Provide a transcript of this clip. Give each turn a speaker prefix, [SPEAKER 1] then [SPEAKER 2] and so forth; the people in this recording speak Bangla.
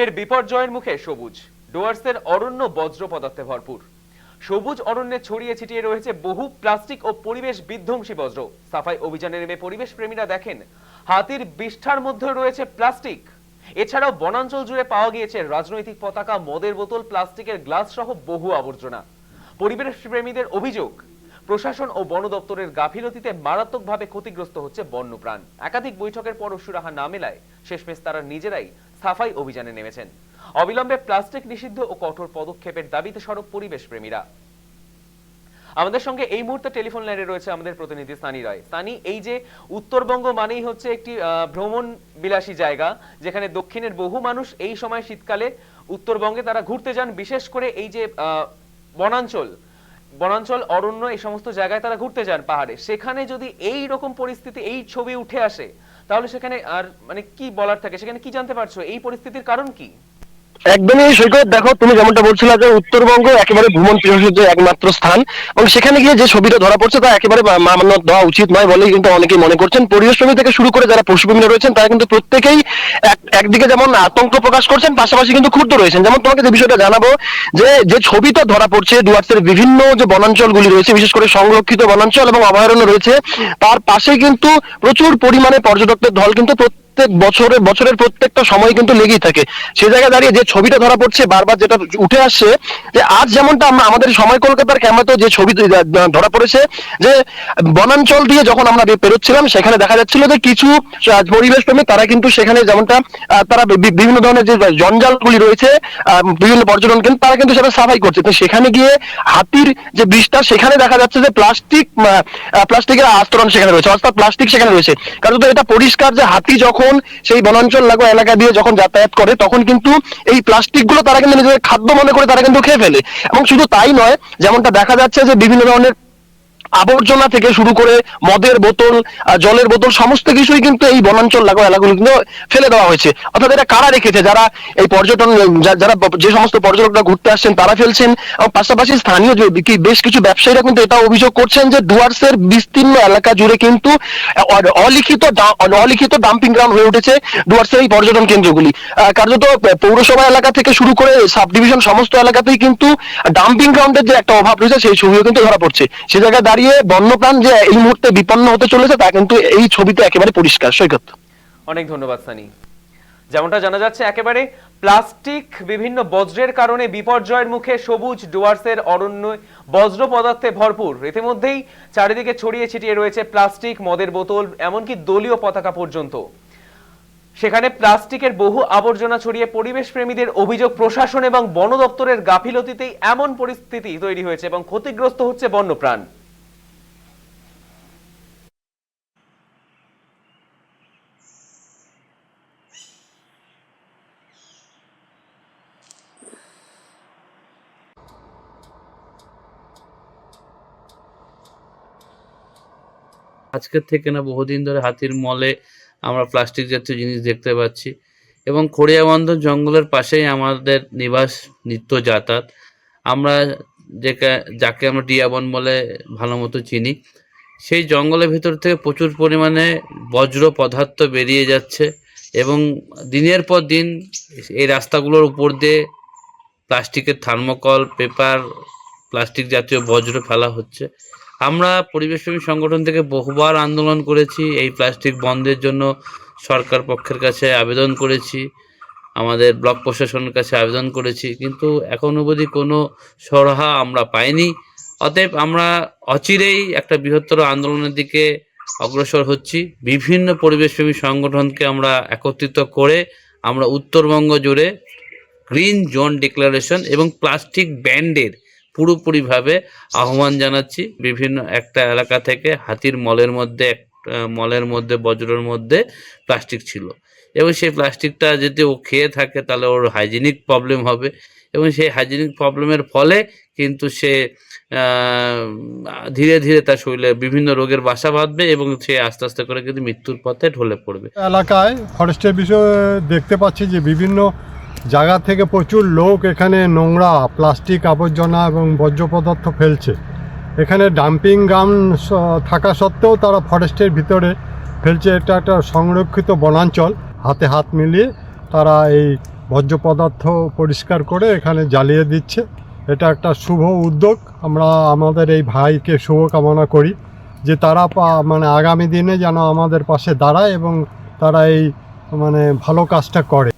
[SPEAKER 1] ফের বিপর্যয়ের মুখে সবুজ। ডুয়ার্সের অরণ্য বজ্র পদার্থে ভরপুর। সবুজ অরণ্যে ছড়িয়ে ছিটিয়ে রয়েছে বহু প্লাস্টিক ও পরিবেশ বিধ্বংসী বজ্র। সাফাই অভিযানে নেমে পরিবেশ প্রেমীরা দেখেন, হাতির বিষ্ঠার মধ্যে রয়েছে প্লাস্টিক। এছাড়াও বনাঞ্চল জুড়ে পাওয়া গিয়েছে রাজনৈতিক পতাকা, মদের বোতল, প্লাস্টিকের গ্লাস সহ বহু আবর্জনা। পরিবেশ প্রেমীদের অভিযোগ, প্রশাসন ও বন দপ্তরের গাফিলতিতে মারাত্মকভাবে ক্ষতিগ্রস্ত হচ্ছে বন্যপ্রাণ। একাধিক বৈঠকের পর সুরাহা না মেলায় শেষমেশ তারা নিজেরাই সাফাই অভিযানে নেমেছেন। অবিলম্বে প্লাস্টিক নিষিদ্ধ ও কঠোর পদক্ষেপের দাবিতে সরব পরিবেশ প্রেমীরা আমাদের সঙ্গে এই মুহূর্তে টেলিফোন লাইনে রয়েছে আমাদের প্রতিনিধি সানি রায়। সানি, এই যে উত্তরবঙ্গ মানেই হচ্ছে একটি ভ্রমণ বিলাসী জায়গা, যেখানে দক্ষিণের বহু মানুষ এই সময় শীতকালে উত্তরবঙ্গে তারা ঘুরতে যান, বিশেষ করে এই যে বনাঞ্চল। বনাঞ্চল, অরণ্য, এই সমস্ত জায়গায় তারা ঘুরতে যান পাহাড়ে। সেখানে যদি এই রকম পরিস্থিতি, এই ছবি উঠে আসে তাহলে সেখানে আর মানে কি বলার থাকে? সেখানে কি জানতে পারছ? এই পরিস্থিতির কারণ কি?
[SPEAKER 2] একদমই সৈকত, দেখো তুমি যেমনটা বলছিলে যে উত্তরবঙ্গ একেবারে ভ্রমণ পিপাসুর যে একমাত্র স্থান এবং সেখানে গিয়ে যে ছবিটা ধরা পড়ছে তা একেবারে মা- মান্য দেওয়া উচিত নয় বলেই কিন্তু অনেকেই মনে করছেন। পরিবেশ প্রেমী থেকে শুরু করে যারা পশুপ্রেমী রয়েছেন, তারা কিন্তু প্রত্যেকেই এক- একদিকে যেমন আতঙ্ক প্রকাশ করছেন, পাশাপাশি কিন্তু ক্ষুব্ধ রয়েছেন। যেমন তোমাকে যে বিষয়টা জানাব যে যে ছবিটা ধরা পড়ছে ডুয়ার্সের বিভিন্ন যে বনাঞ্চলগুলি রয়েছে, বিশেষ করে সংরক্ষিত বনাঞ্চল এবং অভয়ারণ্য রয়েছে, তার পাশে কিন্তু প্রচুর পরিমাণে পর্যটকদের দল কিন্তু প্রত্যেক বছরে, বছরের প্রত্যেকটা সময় কিন্তু লেগেই থাকে। সে জায়গায় দাঁড়িয়ে যে ছবিটা ধরা পড়ছে, বারবার যেটা উঠে আসছে, যে আজ যেমনটা আমরা, আমাদের সময় কলকাতার ক্যামেরাতে যে ছবি ধরা পড়েছে, যে বনাঞ্চল দিয়ে যখন আমরা পেরোচ্ছিলাম, সেখানে দেখা যাচ্ছিল যে কিছু পরিবেশ প্রেমী, তারা কিন্তু সেখানে যেমনটা তারা বিভিন্ন ধরনের যে জঞ্জালগুলি রয়েছে বিভিন্ন পর্যটন কেন্দ্র, তারা কিন্তু সেটা সাফাই করছে। তো সেখানে গিয়ে হাতির যে বিষটা সেখানে দেখা যাচ্ছে যে প্লাস্টিক প্লাস্টিকের আস্তরণ সেখানে রয়েছে, অর্থাৎ প্লাস্টিক সেখানে রয়েছে। কারণ তো এটা পরিষ্কার যে হাতি যখন সেই বনাঞ্চল লাগোয়া এলাকা দিয়ে যখন যাতায়াত করে, তখন কিন্তু এই প্লাস্টিকগুলো তারা কিন্তু নিজেদের খাদ্য মনে করে তারা কিন্তু খেয়ে ফেলে। এবং শুধু তাই নয়, যেমনটা দেখা যাচ্ছে যে বিভিন্ন ধরনের আবর্জনা থেকে শুরু করে মদের বোতল জলের বোতল, সমস্ত কিছুই কিন্তু এই বনাঞ্চল লাগোয়া এলাকাগুলো কিন্তু ফেলে দেওয়া হয়েছে। অর্থাৎ এটা কারা রেখেছে? যারা এই পর্যটন যারা যে সমস্ত পর্যটকরা ঘুরতে আসছেন, তারা ফেলছেন। এবং পাশাপাশি স্থানীয় বেশ কিছু ব্যবসায়ীরা কিন্তু এটা অভিযোগ করছেন যে ডুয়ার্সের বিস্তীর্ণ এলাকা জুড়ে কিন্তু অলিখিত অলিখিত ডাম্পিং গ্রাউন্ড হয়ে উঠেছে ডুয়ার্সের এই পর্যটন কেন্দ্রগুলি। কার্যত পৌরসভা এলাকা থেকে শুরু করে সাব ডিভিশন সমস্ত এলাকাতেই কিন্তু ডাম্পিং গ্রাউন্ডের যে একটা অভাব রয়েছে, সেই ছবিও কিন্তু ধরা পড়ছে। সে জায়গায় বন্যপ্রাণ যে এই মুহূর্তে বিপন্ন হতে চলেছে তা কিন্তু এই ছবিতে একেবারে পরিষ্কার। সৈকত।
[SPEAKER 1] অনেক ধন্যবাদ, সানি। যেমনটা জানা যাচ্ছে, একেবারে প্লাস্টিক, বিভিন্ন বজ্রের কারণে বিপর্যয়ের মুখে সবুজ ডুয়ার্সের অরণ্য, বজ্র পদার্থে ভরপুর। ইতিমধ্যেই চারিদিকে ছড়িয়ে ছিটিয়ে রয়েছে প্লাস্টিক, মদের বোতল, এমনকি দলীয় পতাকা পর্যন্ত। সেখানে প্লাস্টিকের বহু আবর্জনা ছড়িয়ে পরিবেশ প্রেমীদের অভিযোগ প্রশাসন এবং বন দপ্তরের গাফিলতিতেই এমন পরিস্থিতি তৈরি হয়েছে এবং ক্ষতিগ্রস্ত হচ্ছে বন্যপ্রাণ।
[SPEAKER 3] আজকের থেকে না বহুদিন ধরে হাতির মলে আমরা প্লাস্টিক জাতীয় জিনিস দেখতে পাচ্ছি। এবং খড়িয়াবন্ধন জঙ্গলের পাশেই আমাদের নিবাস নিত্য যাতায়াত। আমরা যেকে, যাকে আমরা ডিয়াবন বলে ভালো মতো চিনি, সেই জঙ্গলের ভিতর থেকে প্রচুর পরিমাণে বজ্র পদার্থ বেরিয়ে যাচ্ছে এবং দিনের পর দিন এই রাস্তাগুলোর উপর দিয়ে প্লাস্টিকের থার্মোকল, পেপার, প্লাস্টিক জাতীয় বজ্র ফেলা হচ্ছে। আমরা পরিবেশপ্রেমী সংগঠন থেকে বহুবার আন্দোলন করেছি, এই প্লাস্টিক বন্ধের জন্য সরকার পক্ষের কাছে আবেদন করেছি, আমাদের ব্লক প্রশাসনের কাছে আবেদন করেছি, কিন্তু এখন অবধি কোনো সরহা আমরা পাইনি। অতএব আমরা অচিরেই একটা বৃহত্তর আন্দোলনের দিকে অগ্রসর হচ্ছি। বিভিন্ন পরিবেশপ্রেমী সংগঠনকে আমরা একত্রিত করে আমরা উত্তরবঙ্গ জুড়ে গ্রিন জোন ডিক্লারেশন এবং প্লাস্টিক ব্যান্ডের পুরোপুরিভাবে আহ্বান জানাচ্ছি বিভিন্ন একটা এলাকা থেকে হাতির মলের মধ্যে এক মলের মধ্যে বজ্রের মধ্যে প্লাস্টিক ছিল। এবং সেই প্লাস্টিকটা যদি ও খেয়ে থাকে তাহলে ওর হাইজিনিক প্রবলেম হবে। এবং সেই হাইজিনিক প্রবলেমের ফলে কিন্তু সে ধীরে ধীরে তার শরীরে বিভিন্ন রোগের বাসা বাঁধবে এবং সে আস্তে আস্তে করে কিন্তু মৃত্যুর পথে ঢলে পড়বে।
[SPEAKER 4] এলাকায় ফরেস্টের বিষয়ে দেখতে পাচ্ছি যে বিভিন্ন জায়গা থেকে প্রচুর লোক এখানে নোংরা, প্লাস্টিক আবর্জনা এবং বর্জ্য পদার্থ ফেলছে। এখানে ডাম্পিং গ্রাউন্ড থাকা সত্ত্বেও তারা ফরেস্টের ভিতরে ফেলছে। এটা একটা সংরক্ষিত বনাঞ্চল। হাতে হাত মিলিয়ে তারা এই বর্জ্য পদার্থ পরিষ্কার করে এখানে জ্বালিয়ে দিচ্ছে। এটা একটা শুভ উদ্যোগ। আমরা, আমাদের এই ভাইকে শুভকামনা করি যে তারা মানে আগামী দিনে যেন আমাদের পাশে দাঁড়ায় এবং তারা এই মানে ভালো কাজটা করে।